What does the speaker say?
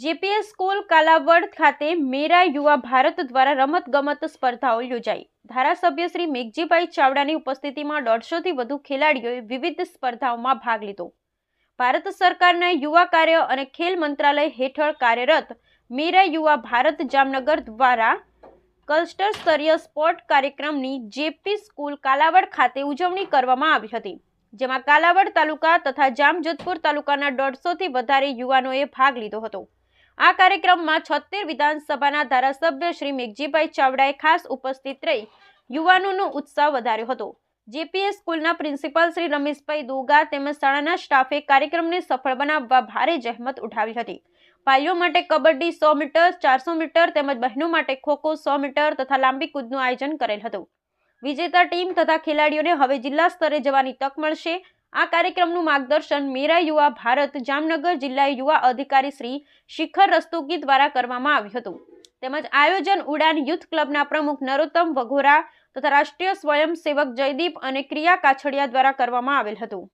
GPS school Kalavad ખાતે મેરા યુવા ભારત દ્વારા રમતગમત સ્પર્ધાઓ યોજાઈ. ધારાસભ્ય શ્રી મેઘજીભાઈ ચાવડાની ઉપસ્થિતિમાં દોઢસોથી વધુ ખેલાડીઓએ વિવિધ સ્પર્ધાઓમાં ભાગ લીધો. ભારત સરકારના યુવા કાર્ય અને ખેલ મંત્રાલય હેઠળ કાર્યરત મેરા યુવા ભારત જામનગર દ્વારા ક્લસ્ટર સ્તરીય સ્પોર્ટ કાર્યક્રમની જેપી સ્કૂલ કાલાવડ ખાતે ઉજવણી કરવામાં આવી હતી, જેમાં કાલાવડ તાલુકા તથા જામજોધપુર તાલુકાના દોઢસોથી વધારે યુવાનોએ ભાગ લીધો હતો. આ કાર્યક્રમમાં છોતેર વિધાનસભાના ધારાસભ્ય શ્રી મેઘજીભાઈ ચાવડાએ ખાસ ઉપસ્થિત રહી યુવાનોનો ઉત્સાહ વધાર્યો હતો. જેપીએસ સ્કૂલના પ્રિન્સિપાલ શ્રી રમેશભાઈ દોગા તેમજ શાળાના સ્ટાફે કાર્યક્રમને સફળ બનાવવા ભારે જહેમત ઉઠાવી હતી. ભાઈઓ માટે કબડ્ડી સો મીટર, ચારસો મીટર તેમજ બહેનો માટે ખોખો સો મીટર તથા લાંબી કૂદનું આયોજન કરેલ હતું. વિજેતા ટીમ તથા ખેલાડીઓને હવે જિલ્લા સ્તરે જવાની તક મળશે. આ કાર્યક્રમનું માર્ગદર્શન મેરા યુવા ભારત જામનગર જિલ્લા યુવા અધિકારી શ્રી શિખર રસ્તોગી દ્વારા કરવામાં આવ્યું હતું. તેમજ આયોજન ઉડાન યુથ ક્લબના પ્રમુખ નરોત્તમ વઘોરા તથા રાષ્ટ્રીય સ્વયંસેવક જયદીપ અને ક્રિયા કાછડિયા દ્વારા કરવામાં આવેલ હતું.